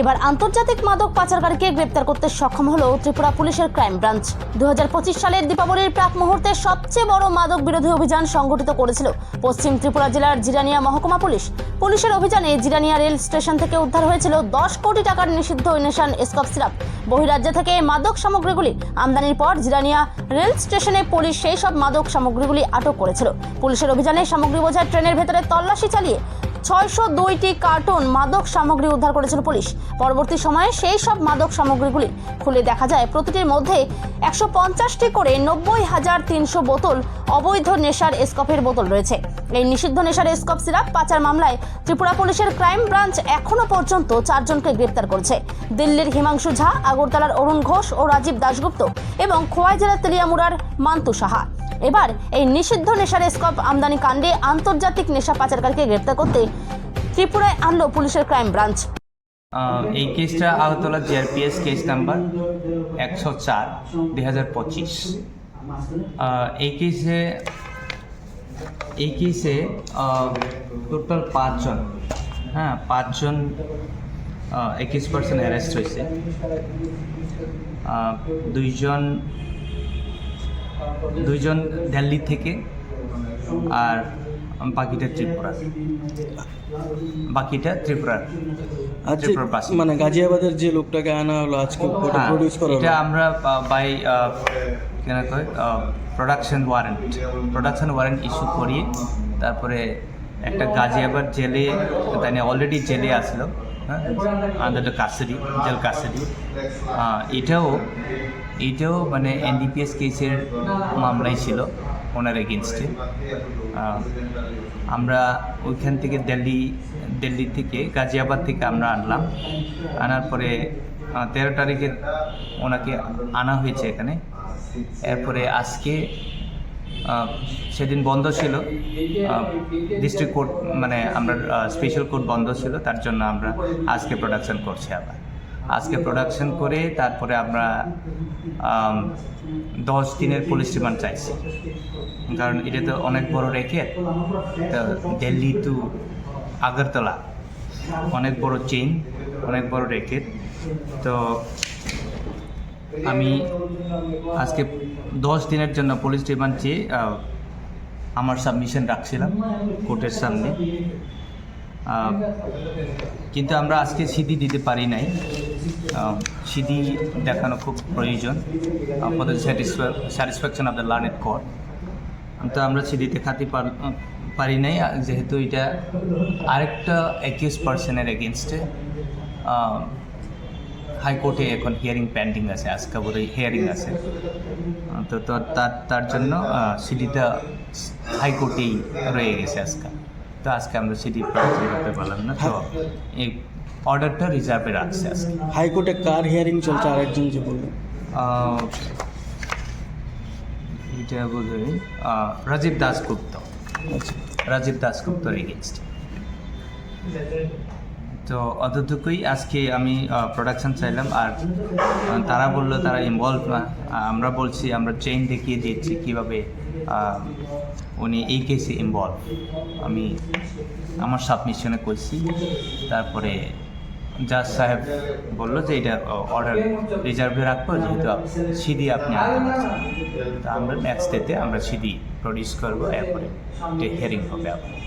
এবার আন্তর্জাতিক মাদক পাচারকারীকে গ্রেপ্তার করতে সক্ষম হলো ত্রিপুরা পুলিশের ক্রাইম ব্রাঞ্চ। দু হাজার পঁচিশ সালের দীপাবলির প্রাক মুহূর্তে সবচেয়ে বড় মাদক বিরোধী অভিযান সংগঠিত করেছিল পশ্চিম ত্রিপুরা জেলার জিরানিয়া মহকুমা পুলিশ। পুলিশের অভিযানে জিরানিয়া রেল স্টেশন থেকে উদ্ধার হয়েছিল দশ কোটি টাকার নিষিদ্ধ নেশান স্কপ সিরাপ। বহিরাজ্য থেকে মাদক সামগ্রীগুলি আমদানির পর জিরানিয়া রেল স্টেশনে পুলিশ সেই সব মাদক সামগ্রীগুলি আটক করেছিল। পুলিশের অভিযানে সামগ্রী বোঝায় ট্রেনের ভেতরে তল্লাশি চালিয়ে ছয়শো দুইটি কার্টুন মাদক সামগ্রী উদ্ধার করেছিল পুলিশ। পরবর্তী সময়ে সেই সব মাদক সামগ্রীগুলি খুলে দেখা যায়। প্রতিটির মধ্যে একশো পঞ্চাশটি করে নব্বই হাজার তিনশো বোতল অবৈধ নেশার স্কপের বোতল রয়েছে। এই নিষিদ্ধ নেশার স্কপ সিরাপ পাচার মামলায় ত্রিপুরা পুলিশের ক্রাইম ব্রাঞ্চ এখনও পর্যন্ত চারজনকে গ্রেপ্তার করেছে। দিল্লির হিমাংশু ঝা, আগরতলার অরুণ ঘোষ ও রাজীব দাশগুপ্ত এবং খোয়াই জেলার তেলিয়ামুড়ার মান্তু সাহা। এবার এই নিষিদ্ধ নেশার স্কপ আমদানি কাণ্ডে আন্তর্জাতিক নেশা পাচারকারীকে গ্রেপ্তার করতে ত্রিপুরায় আনলো পুলিশের ক্রাইম ব্রাঞ্চ। এই কেসটা আগরতলা জিআরপিএস কেস নাম্বার একশো চার, দুই পঁচিশ। এই কেসে এই কেসে টোটাল পাঁচজন হ্যাঁ পাঁচজন একুশ পার্সেন্ট অ্যারেস্ট হয়েছে। দুইজন দুইজন দিল্লি থেকে আর বাকিটা ত্রিপুরা। বাকিটা ত্রিপুরার আচ্ছা মানে গাজিয়াবাদের যে লোকটাকে আনা হলো আজকে হ্যাঁ, প্রডিউস করা এটা আমরা বাই কেন কয় production warrant production warrant issue করিয়ে তারপরে একটা গাজিয়াবাদ জেলে তাই অলরেডি জেলে আসলো। হ্যাঁ under the custody jail custody এটাও এটাও মানে এনডিপিএস কেসের মামলাই ছিল, ওনার এগেনস্টে আমরা ওইখান থেকে দিল্লি দিল্লি থেকে গাজিয়াবাদ থেকে আমরা আনলাম। আনার পরে তেরো তারিখে ওনাকে আনা হয়েছে এখানে। এরপরে আজকে সেদিন বন্ধ ছিল। ডিস্ট্রিক্ট কোর্ট মানে আমরা স্পেশাল কোর্ট বন্ধ ছিল, তার জন্য আমরা আজকে প্রোডাকশন করছি আবার। আজকে প্রোডাকশন করে তারপরে আমরা দশ দিনের পুলিশ রিমান্ড চাইছি। কারণ এটা তো অনেক বড় তো দিল্লি টু আগরতলা, অনেক বড় চেইন অনেক বড় রেকেট। তো আমি আজকে দশ দিনের জন্য পুলিশ রিমান্ড চেয়ে আমার সাবমিশন রাখছিলাম কোর্টের সামনে। কিন্তু আমরা আজকে সিডি দিতে পারি নাই। সিডি দেখানো খুব প্রয়োজন for the satisfaction of the learned court তো আমরা সিডি দেখাতে পার- নাই যেহেতু এটা আরেকটা একুশ পার্সেন্টের এগেনস্টে হাইকোর্টে এখন হিয়ারিং পেন্ডিং আছে আজকে বোধ হিয়ারিং আছে। তো তো তার তার জন্য সিডিটা হাইকোর্টেই রয়ে গেছে আজকে। তো আজকে আমরা সিডি প্রার্থনা করতে পারলাম না তো এই অর্ডারটা রিজার্ভে রাখছে আজকে। হাইকোর্টে কার হিয়ারিং চলছে? আরেকজন যে বললেন এটা বোধ হয় রাজীব দাসগুপ্ত আচ্ছা। রাজীব দাসগুপ্তর এগেনস্ট তো অতটুকুই আজকে আমি প্রোডাকশন চাইলাম আর তারা বলল তারা ইনভলভ না। আমরা বলছি আমরা চেইন দেখিয়ে দিয়েছি কীভাবে উনি এই কেসে ইনভলভ আমি আমার সাবমিশনে করছি তারপরে জাজ সাহেব বলল যে এটা অর্ডার রিজার্ভে রাখব, যেহেতু সিডি আপনি আনতে আমরা নেক্সট ডেতে আমরা সিডি প্রডিউস করব, এরপরে হিয়ারিং হবে আপনার।